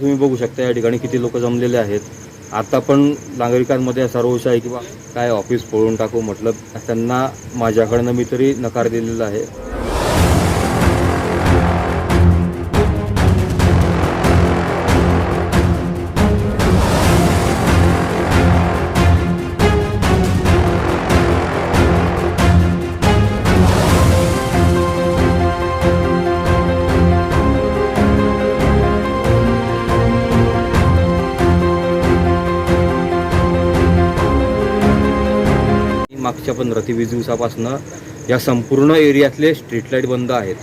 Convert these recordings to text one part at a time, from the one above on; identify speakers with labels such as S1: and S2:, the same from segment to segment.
S1: तुम्ही बघू शकता या ठिकाणी किती लोक जमलेले आहेत. आता पण नागरिकांमध्ये असा रोष आहे किंवा काय ऑफिस पळून टाकू म्हटलं त्यांना माझ्याकडनं मी तरी नकार दिलेला आहे. पंधरा ते वीस दिवसापासून या संपूर्ण एरियातले स्ट्रीट लाइट बंद आहेत.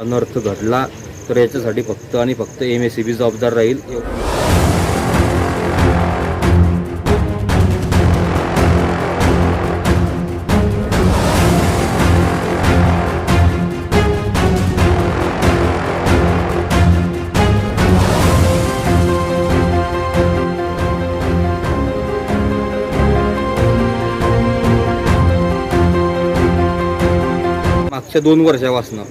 S1: अनर्थ घडला. तर याच्यासाठी फक्त आणि फक्त एम एस सी बी जबाबदार राहील. मागच्या दोन वर्षापासनं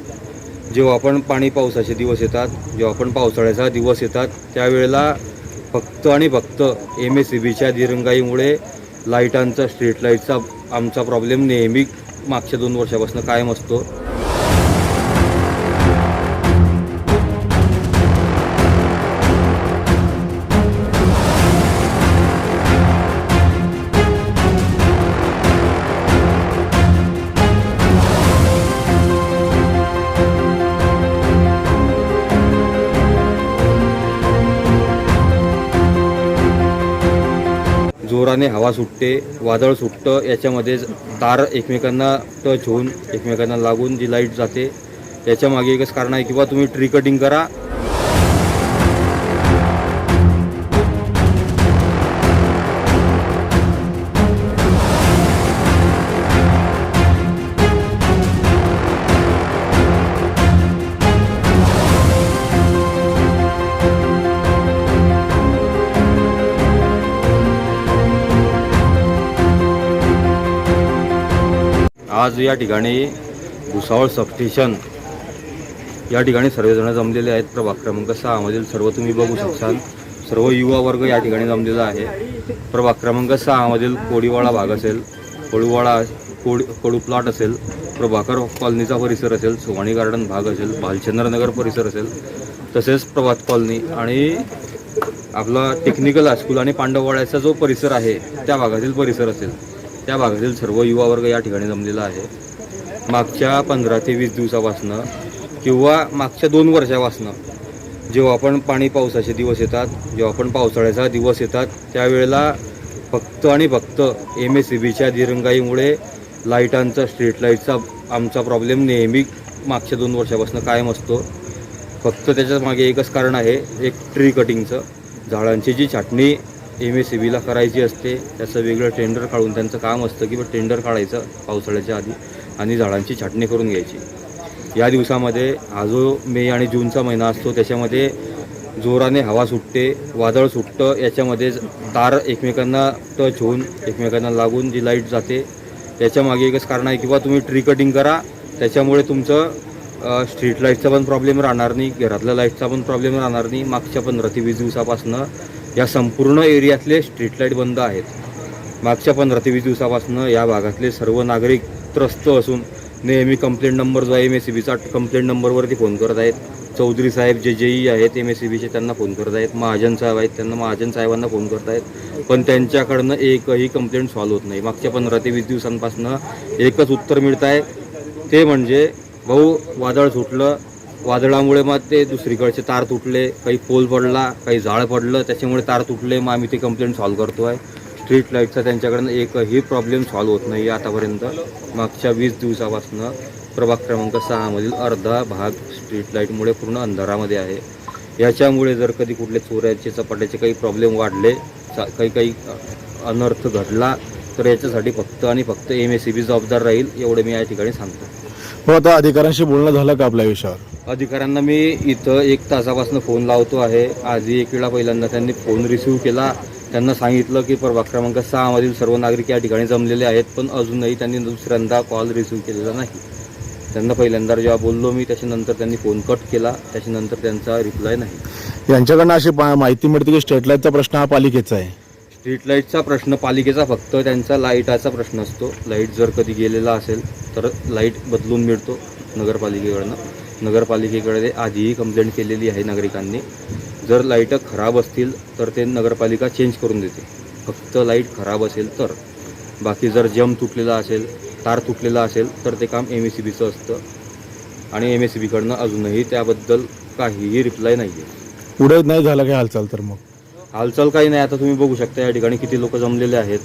S1: जेव्हा आपण पाणी पावसाचे दिवस येतात जेव्हा आपण पावसाळ्याचा दिवस येतात त्यावेळेला फक्त आणि फक्त एम एस सी बीच्या दिरंगाईमुळे लाईटांचा स्ट्रीट लाईटचा आमचा प्रॉब्लेम नेहमी मागच्या दोन वर्षापासून कायम असतो. जोराने हवा सुटते वादळ सुटतं याच्यामध्ये तार एकमेकांना टच होऊन एकमेकांना लागून जी लाइट जाते याच्या मागे एकच कारण आहे किंवा तुम्ही ट्री कटिंग करा. आज या ठिकाणी भुसावळ सबस्टेशन या ठिकाणी सर्वजण जमलेले आहेत. प्रभाग क्रमांक सहामधील सर्व तुम्ही बघू शकताल सर्व युवा वर्ग या ठिकाणी जमलेला आहे. प्रभाग क्रमांक सहामधील कोडीवाडा भाग असेल कोळीवाडा कोडी कोडू प्लॉट असेल प्रभाकर कॉलनीचा परिसर असेल सुवाणी गार्डन भाग असेल भालचंद्रनगर परिसर असेल तसेच प्रभात कॉलनी आणि आपला टेक्निकल हायस्कूल आणि पांडववाड्याचा जो परिसर आहे त्या भागातील परिसर असेल. त्या भागातील सर्व युवा वर्ग या ठिकाणी जमलेला आहे. मागच्या पंधरा ते वीस दिवसापासनं किंवा मागच्या दोन वर्षापासनं जेव्हा आपण पाणी पावसाचे दिवस येतात जेव्हा आपण पावसाळ्याचा दिवस येतात त्यावेळेला फक्त आणि फक्त एम एस सी बीच्या दिरंगाईमुळे लाईटांचा स्ट्रीट लाईटचा आमचा प्रॉब्लेम नेहमी मागच्या दोन वर्षापासून कायम असतो. फक्त त्याच्यामागे एकच कारण आहे एक ट्री कटिंगचं झाडांची जी छाटणी एम एस सी बीला करायची असते त्याचं वेगळं टेंडर काढून त्यांचं काम असतं की टेंडर काढायचं पावसाळ्याच्या आधी आणि झाडांची छाटणी करून घ्यायची. या दिवसामध्ये हा जो मे आणि जूनचा महिना असतो त्याच्यामध्ये जोराने हवा सुटते वादळ सुटतं याच्यामध्ये तार एकमेकांना टच होऊन एकमेकांना लागून जी लाइट जाते त्याच्यामागे एकच कारण आहे किंवा तुम्ही ट्री कटिंग करा त्याच्यामुळे तुमचं स्ट्रीट लाईटचा पण प्रॉब्लेम राहणार नाही घरातल्या लाईटचा पण प्रॉब्लेम राहणार नाही मागच्या पंधरा ते वीस दिवसापासून या संपूर्ण एरियातले स्ट्रीट लाइट बंद आहेत. मागच्या पंधरा ते वीस दिवसापासून या भागातले सर्व नागरिक त्रस्त असून नेहमी कंप्लेंट नंबर जो आहे एम एस सी बीचा कंप्लेंट नंबरवरती फोन करत आहेत. चौधरी साहेब जे जेई आहेत एम एस सी बीचे त्यांना फोन करत आहेत. महाजन साहेब आहेत त्यांना महाजन साहेबांना फोन करत आहेत. पण त्यांच्याकडनं एकही कंप्लेंट सॉल्व्ह होत नाही. मागच्या पंधरा ते वीस दिवसांपासून एकच उत्तर मिळत आहे ते म्हणजे भाऊ वादळ सुटलं वादळामुळे मग ते दुसरीकडचे तार तुटले काही पोल पडला काही झाड पडलं त्याच्यामुळे तार तुटले मग आम्ही ते कंप्लेंट सॉल्व्ह करतो आहे स्ट्रीट लाईटचा त्यांच्याकडनं एकही प्रॉब्लेम सॉल्व्ह होत नाही आतापर्यंत. मागच्या वीस दिवसापासून प्रभाग क्रमांक सहामधील अर्धा भाग स्ट्रीट लाईटमुळे पूर्ण अंधारामध्ये आहे. याच्यामुळे जर कधी कुठले चोऱ्याचे चपाट्याचे काही प्रॉब्लेम वाढले चा- काही काही अनर्थ घडला तर याच्यासाठी फक्त आणि फक्त एम एस सी बी जबाबदार राहील एवढं मी या ठिकाणी सांगतो.
S2: हो आता अधिकाऱ्यांशी बोलणं झालं का आपल्या विषयावर?
S1: अधिकाऱ्यांना मी इथं एक तासापासून फोन लावतो आहे. आजही एक वेळा पहिल्यांदा त्यांनी फोन रिसीव्ह केला. त्यांना सांगितलं की प्रभाग क्रमांक सहामधील सर्व नागरिक या ठिकाणी जमलेले आहेत पण अजूनही त्यांनी दुसऱ्यांदा कॉल रिसीव्ह केलेला नाही. त्यांना पहिल्यांदा जेव्हा बोललो मी त्याच्यानंतर त्यांनी फोन कट केला. त्याच्यानंतर त्यांचा रिप्लाय नाही.
S2: यांच्याकडनं अशी माहिती मिळते की स्ट्रीट लाईटचा प्रश्न हा पालिकेचा आहे.
S1: स्ट्रीट लाईटचा प्रश्न पालिकेचा फक्त त्यांचा लाईटाचा प्रश्न असतो. लाइट जर कधी गेलेला असेल तर लाइट बदलून मिळतो नगरपालिकेकडनं. नगरपालिकेकडे आधीही कंप्लेंट केलेली आहे नागरिकांनी. जर लाइट खराब असतील तर ते नगरपालिका चेंज करून देते. फक्त लाइट खराब असेल तर. बाकी जर जम तुटलेला असेल तार तुटलेला असेल तर ते काम एम एस सी बीचं असतं. आणि एम एस सी बीकडनं अजूनही त्याबद्दल काहीही रिप्लाय नाही आहे
S2: पुढे नाही झालं काही हालचाल तर मग?
S1: हालचाल काही नाही. आता तुम्ही बघू शकता या ठिकाणी किती लोक जमलेले आहेत.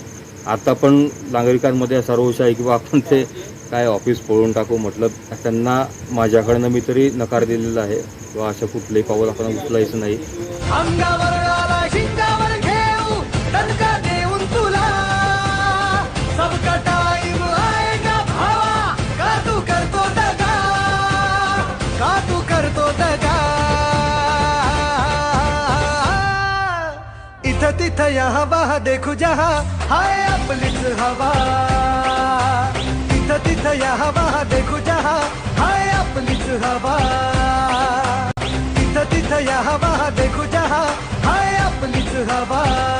S1: आता पण नागरिकांमध्ये असा रोष आहे की बा आपण ते काय ऑफिस पळून टाकू म्हटलं. त्यांना माझ्याकडनं मी तरी नकार दिलेला आहे. किंवा असं कुठलंही पाऊल आपण उचलायचं नाही.
S3: यहाँ, वहाँ देखू जहा। हाय आपलीच हवा। तिथ तिथ यहाँ, वहाँ देखू जहा। हाय आपलीच हवा। तिथ तिथ या हवा देखू जहा। हाय आपलीच हवा।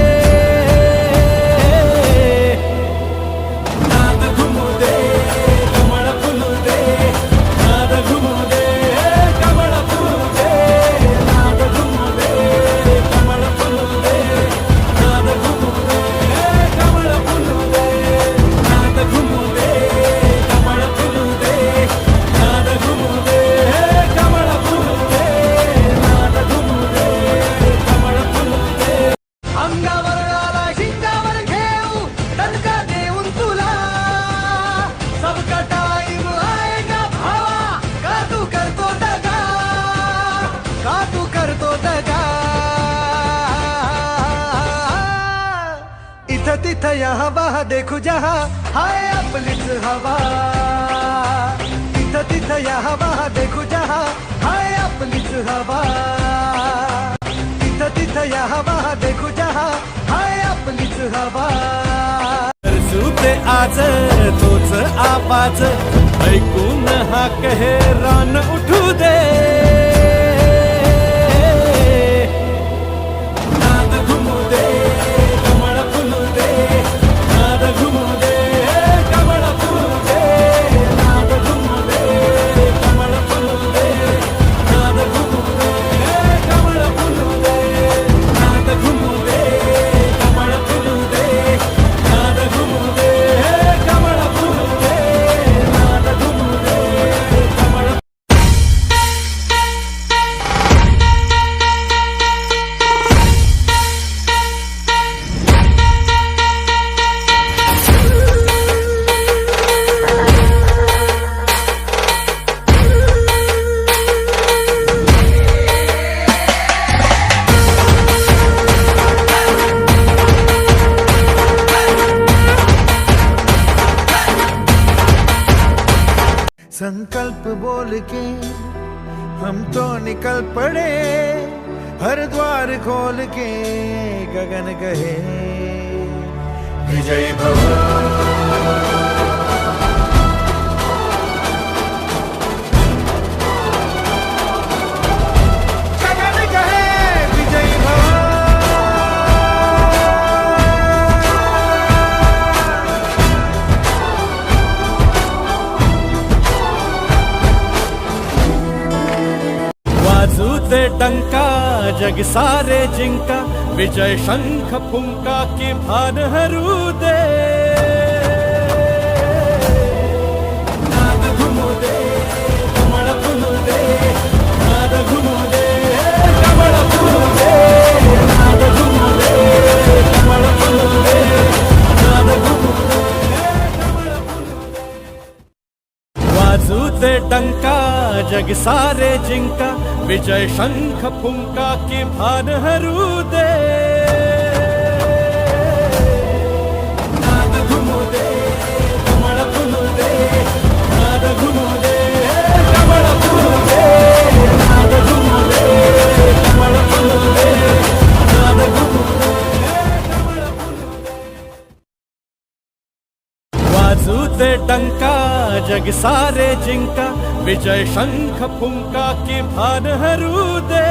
S3: इथं तिथं यहाँ, वहाँ देखू जहा। हाय आपलीच हवा। इथं तिथं यहाँ, वहाँ देखू जहा। हाय आपलीच हवा। तिथं तिथं या हवा देखू जहा। हाय आपलीच हवा। सुते आज, तोच आवाज़। ऐकून हा कहे, रान उठू दे। संकल्प बोल के हम तो निकल पड़े हर द्वार खोल के गगन गहे। विजय भवन। वाजू टंका डंका जग सारे जिंका विजय शंख फुंका की भान हरू दे। नाद डंका जग सारे जिंका विजय शंख फुंका के भान हरू दे। जग सारे जिंका विजय शंख फुंका की भान हरू दे